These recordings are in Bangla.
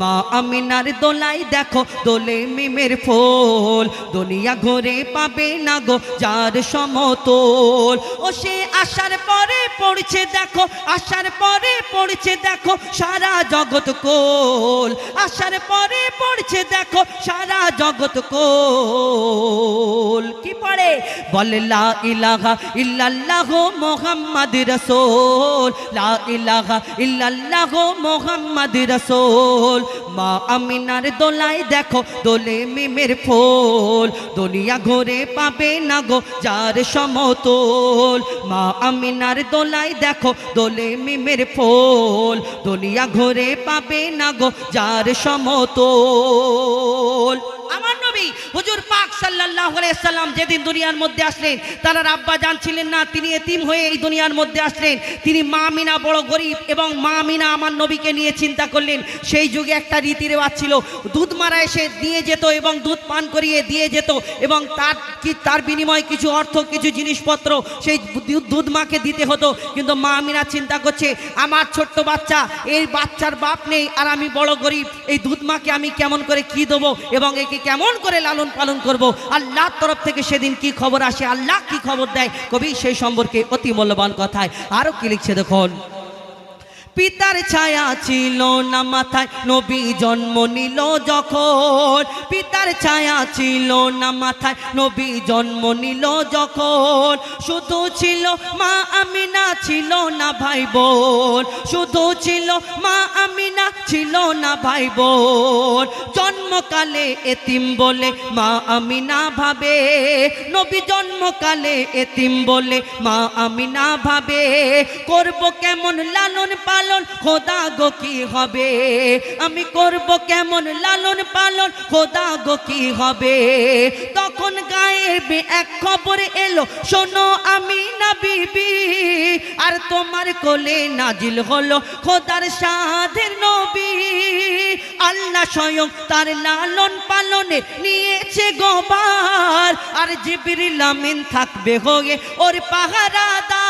মা আমিনার দোলাই দেখো, দোলে মিমের ফুল। দুনিয়া ঘরে পাবে না গো যার সমতল। ও সে আসার পরে পড়ছে দেখো আসার পরে পড়ছে দেখো, সারা জগৎ কোল। আসার পরে পড়ছে দেখো, সারা জগৎ কোল। কি পড়ে? বলে, লা ইলাহা ইল্লাল্লাহ মোহাম্মদ রসুল। লা ইলাহা ইল্লাল্লাহ মোহাম্মদ রসুল। মা আমিনার দোলাই দেখো, দোলে মিমের ফুল। দুনিয়া ঘরে পাবে না গো যার সমতল। মা আমিনার দোলাই দেখো, দোলে মিমের ফুল। দুনিয়া ঘরে পাবে না গো যার সমতল। নবী হুজুর পাক আলাইহি সাল্লাম যেদিন দুনিয়ার মধ্যে আসলেন, তার আব্বা জানছিলেন না, তিনি এতিম হয়ে এই দুনিয়ার মধ্যে আসলেন। তিনি মা মিনা বড় গরিব এবং মা মিনা আমার নবীকে নিয়ে চিন্তা করলেন। সেই যুগে একটা রীতি রেওয়াজ ছিল, দুধ মারা এসে দিয়ে যেত এবং দুধ পান করিয়ে দিয়ে যেত এবং তার কি, তার বিনিময়ে কিছু অর্থ, কিছু জিনিসপত্র সেই দুধ মাকে দিতে হতো। কিন্তু মা মিনা চিন্তা করছে, আমার ছোট্ট বাচ্চা, এই বাচ্চার বাপ নেই আর আমি বড় গরিব, এই দুধ মাকে আমি কেমন করে কি দেবো এবং একে কেমন করে লালন পালন করব। আল্লাহর তরফ থেকে সেদিন কি খবর আসে, আল্লাহ কি খবর দেয়? কবি সেই সম্পর্কে অতি মূল্যবান কথায় আরও কি লিখছে দেখুন? পিতার ছায়া ছিল না মাথায়, নবী জন্ম নিল যখন। পিতার ছায়া ছিল না মাথায়, নবী জন্ম নিল যখন। শুধু ছিল মা আমিনা, ছিল না ভাই বোন। শুধু ছিল মা আমিনা ছিল না ভাই বোন জন্মকালে এতিম বলে মা আমিনা ভাবে। নবী জন্মকালে এতিম বলে মা আমিনা ভাবে। করব কেমন লালন পালন, খোদা গো কি হবে? আমি করব কেমন লালন পালন, খোদা গো কি হবে? তখন এক খবর এলো, শোনো আমি না বিবি, আর তোমার কোলে নাজিল হলো খোদার সাধের নবী। আল্লাহ স্বয়ং তার লালন পালনে নিয়েছে গোবার, আর জিবির লামিন থাকবে হয়ে ওর পাহারাদার।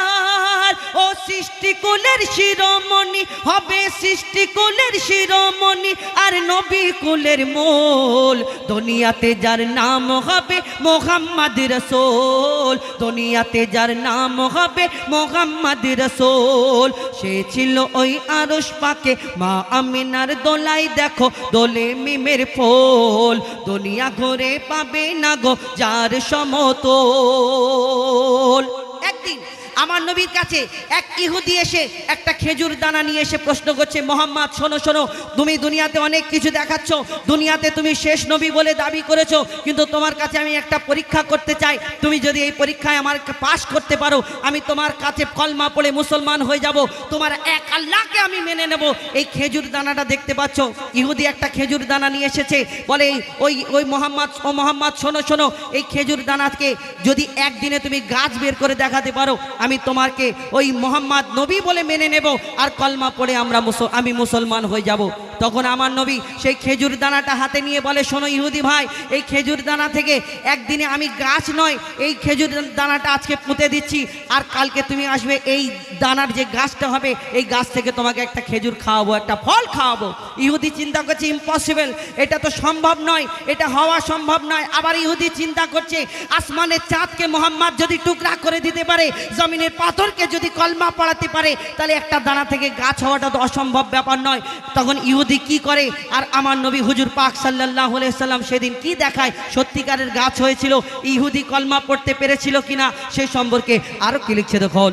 ও সৃষ্টিকুলের শিরোমণি, হবে সৃষ্টিকুলের শিরোমণি, আর নবী কুলের মূল। দুনিয়াতে যার নাম হবে মোহাম্মদ রসোল, দুনিয়াতে যার নাম হবে মোহাম্মদ রসোল। সে ছিল ওই আরস পাকে, মা আমিনার দোলাই দেখো, দোলে মিমের ফোল। দুনিয়া ঘরে পাবে না গো যার সমতল। আমার নবীর কাছে এক ইহুদি এসে একটা খেজুর দানা নিয়ে এসে প্রশ্ন করছে, মোহাম্মদ, শোনো শোনো, তুমি দুনিয়াতে অনেক কিছু দেখাচ্ছ। দুনিয়াতে তুমি শেষ নবী বলে দাবি করেছ, কিন্তু তোমার কাছে আমি একটা পরীক্ষা করতে চাই। তুমি যদি এই পরীক্ষায় আমার পাশ করতে পারো, আমি তোমার কাছে কলমা পড়ে মুসলমান হয়ে যাব। তোমার এক আল্লাহকে আমি মেনে নেব। এই খেজুর দানাটা দেখতে পাচ্ছ, ইহুদি একটা খেজুর দানা নিয়ে এসেছে। বলে, ওই ওই মোহাম্মদ, ও মোহাম্মদ, শোনো শোনো, এই খেজুর দানাকে যদি একদিনে তুমি গাছ বের করে দেখাতে পারো, আমি তোমাকে ওই মোহাম্মদ নবী বলে মেনে নেব, আর কলমা পড়ে আমরা আমি মুসলমান হয়ে যাব। তখন আমার নবী সেই খেজুর দানাটা হাতে নিয়ে বলে, শোনো ইহুদি ভাই, এই খেজুর দানা থেকে একদিনে আমি গাছ নয়, এই খেজুর দানাটা আজকে পুঁতে দিচ্ছি। আর কালকে তুমি আসবে, এই দানার যে গাছটা হবে, এই গাছ থেকে তোমাকে একটা খেজুর খাওয়াবো, একটা ফল খাওয়াবো। ইহুদি চিন্তা করছে, ইম্পসিবল, এটা তো সম্ভব নয়, এটা হওয়া সম্ভব নয়। আবার ইহুদি চিন্তা করছে, আসমানের চাঁদকে মোহাম্মদ যদি টুকরা করে দিতে পারে, জমিনের পাথরকে যদি কলমা পড়াতে পারে, তাহলে একটা দানা থেকে গাছ হওয়াটা তো অসম্ভব ব্যাপার নয়। তখন ইহুদি কি করে? আর আমার নবী হুজুর পাক সাল্লাহ সাল্লাম সেদিন কি দেখায়? সত্যিকারের গাছ হয়েছিল, ইহুদি কলমা পড়তে পেরেছিল কিনা সে সম্পর্কে আরও কি লিখছে দেখুন।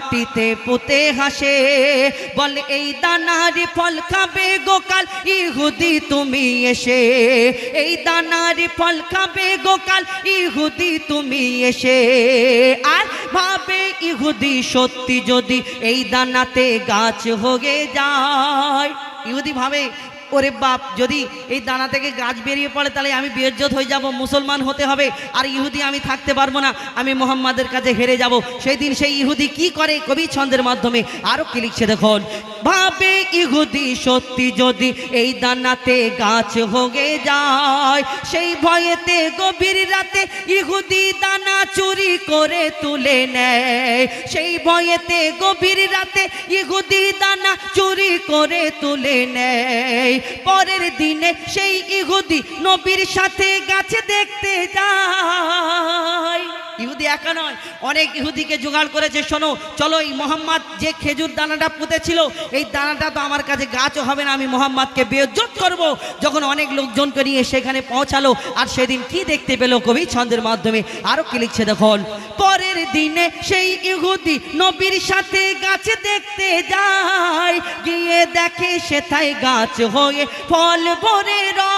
মাটিতে পুঁতে হাসে, বলে, এই দানার ফল খাবে গোকাল, ইহুদি তুমি এসে। এই দানার ফল খাবে গোকাল, ইহুদি তুমি এসে। আর ভাবে ইহুদি সত্যি যদি এই দানাতে গাছ হয়ে যায়। ইহুদি ভাবে ওরে বাপ, যদি এই দানা থেকে গাছ বেরিয়ে পড়ে, তাহলে আমি বেজ্জত হয়ে যাব, মুসলমান হতে হবে, আর ইহুদি আমি থাকতে পারব না, আমি মোহাম্মদের কাছে হেরে যাব। সেই দিন সেই ইহুদি কি করে? কবি ছন্দের মাধ্যমে আরও কি লিখছে দেখুন, ভাবে ইহুদি সত্যি যদি এই দানাতে গাছ হয়ে যায়, সেই ভয়েতে গভীর রাতে ইহুদি দানা করে তুলে নেয়। সেই ভয়েতে গভীর রাতে ইহুদি দানা চুরি করে তুলে নেয়। পরের দিনে সেই ইহুদি নবীর সাথে গাছে দেখতে যায়। ইহুদি একা নয়, অনেক ইহুদিকে জোগাড় করেছে। শোনো, চলো এই মোহাম্মদ যে খেজুর দানাটা পুঁতেছিল, এই দানাটা তো আমার কাছে গাছও হবে না, আমি মোহাম্মদকে বেজ্জত করব। যখন অনেক লোকজনকে নিয়ে সেখানে পৌঁছালো, আর সেদিন কি দেখতে পেল কবি ছন্দের মাধ্যমে? আরও কি লিখছে দেখুন, পরের দিনে সেই ইহুদি নবীর সাথে গাছে দেখতে যায়, গিয়ে দেখে সেথায় গাছ হয়ে ফল ভরে আর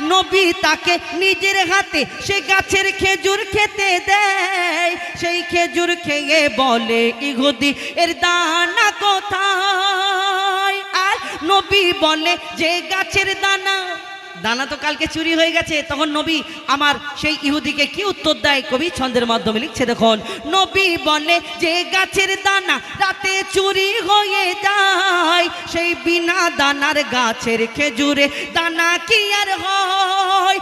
নবী তাকে নিজের হাতে সে গাছের খেজুর খেতে দেয়। সেই খেজুর খেয়ে বলে ইহুদি এর দানা কোথায়? আর নবী বলে, যে গাছের দানা দানা তো কালকে চুরি হয়ে গেছে, তখন নবী আমার সেই ইহুদিকে কি উত্তর দেয়? কবি ছন্দের মাধ্যমে লিখছে, দেখুন, নবী বলে যে গাছের দানা রাতে চুরি হয়ে যায়, সেই বিনা দানার গাছের খেজুরে দানা কি আর হয়?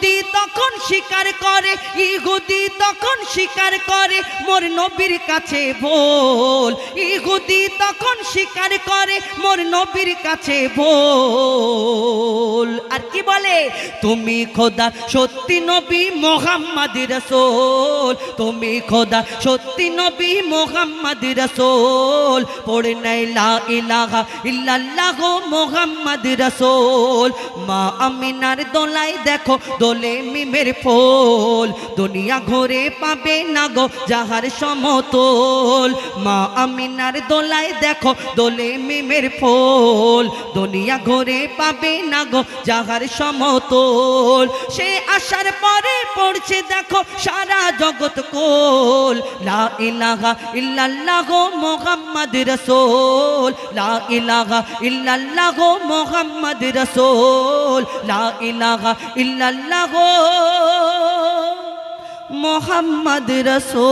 ইহুদি তখন স্বীকার করে, ইহুদি তখন স্বীকার করে, মোর নবীর কাছে ভোল। ইহুদি তখন স্বীকার করে, মোর নবীর কাছে ভোল। আর কি বলে? তুমি খোদা সত্যি নবী মোহাম্মদ রসোল। তুমি খোদা সত্যি নবী মোহাম্মদ রসোল। পড়ে নাই লা ইলাহা ইল্লাল্লাহ মোহাম্মদ রসোল। মা আমিনার দোলাই দেখো দোলে মিমের ফোল দুনিয়া ঘুরে পাবে না গো যাহার সমতল। মা আমিনার দোলাই দেখো দোলে মিমের ফোল দুনিয়া ঘুরে পাবে না গো যাহার সমতল। সে আসার পরে পড়ছে দেখো সারা জগৎ কোল। লা ইলাহা ইল্লাল্লাহ মোহাম্মদ রসোল। লা ইলাহা ইল্লাল্লাহ মোহাম্মদ রসোল। লা ইলাহা ইল্লাল্লাহ মোহাম্মদ রসো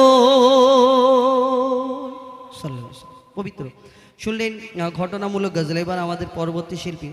পবিত্র। শুনলেন ঘটনামূলক গজল। এবার আমাদের পরবর্তী শিল্পী।